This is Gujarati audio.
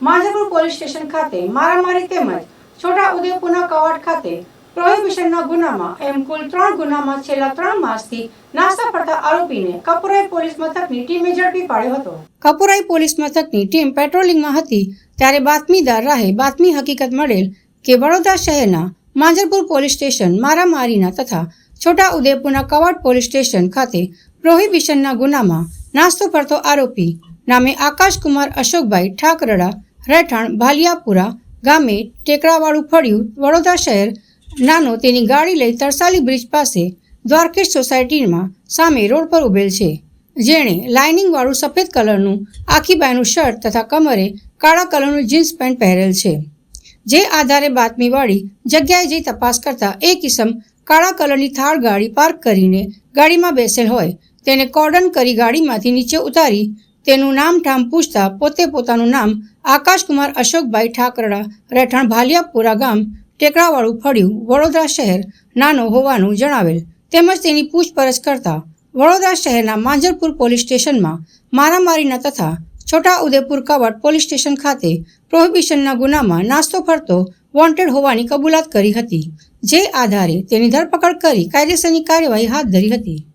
માંજરપુર પોલીસ સ્ટેશન ખાતે મારામારી તેમજ છોટા ઉદેપુરના કવાડ ખાતે પ્રોહિબિશનના ગુનામાં એમ કુલ ત્રણ ગુનામાં છેલ્લા ત્રણ માસથી નાસ્તા પડતા આરોપીને કપુરાઈ પોલીસ મથકની ટીમે ઝડપી પાડ્યો હતો. કપુરાઈ પોલીસ મથકની ટીમ પેટ્રોલિંગમાં હતી ત્યારે બાતમીદાર રાહે બાતમી હકીકત મળેલ કે વડોદરા શહેરના માંજરપુર પોલીસ સ્ટેશન મારામારીના તથા છોટા ઉદેપુરના કવાડ પોલીસ સ્ટેશન ખાતે પ્રોહિબિશનના ગુનામાં નાસ્તો પડતો આરોપી નામે આકાશકુમાર અશોકભાઈ ઠાકરડા રહેઠાણ ભાલિયાપુરા ગામે ટેકરાવાળું ફળ્યું વડોદરા શહેર નાનો તેની ગાડી લઈ તરસાલી બ્રિજ પાસે દ્વારકેશ સોસાયટીમાં સામે રોડ પર ઉભેલ છે. જેણે લાઇનિંગવાળું સફેદ કલરનું આખીબાઈનું શર્ટ તથા કમરે કાળા કલરનું જીન્સ પેન્ટ પહેરેલ છે. જે આધારે બાતમીવાળી જગ્યાએ જઈ તપાસ કરતા એ કિસમ કાળા કલરની થાળ ગાડી પાર્ક કરીને ગાડીમાં બેસેલ હોય, તેને કોર્ડન કરી ગાડીમાંથી નીચે ઉતારી તેનું નામ ઠામ પૂછતા પોતે પોતાનું નામ આકાશકુમાર અશોકભાઈ ઠાકરડા રહેઠાણ ભાલિયાપુરા ગામ ટેકરાવાળું ફળ્યું, વડોદરા શહેર નાનો હોવાનું જણાવેલ. તેમજ તેની પૂછપરછ કરતા વડોદરા શહેરના માંજરપુર પોલીસ સ્ટેશનમાં મારામારીના તથા છોટા ઉદેપુર કવાડ પોલીસ સ્ટેશન ખાતે પ્રોહિબિશનના ગુનામાં નાસ્તો ફરતો વોન્ટેડ હોવાની કબૂલાત કરી હતી, જે આધારે તેની ધરપકડ કરી કાયદેસરની કાર્યવાહી હાથ ધરી હતી.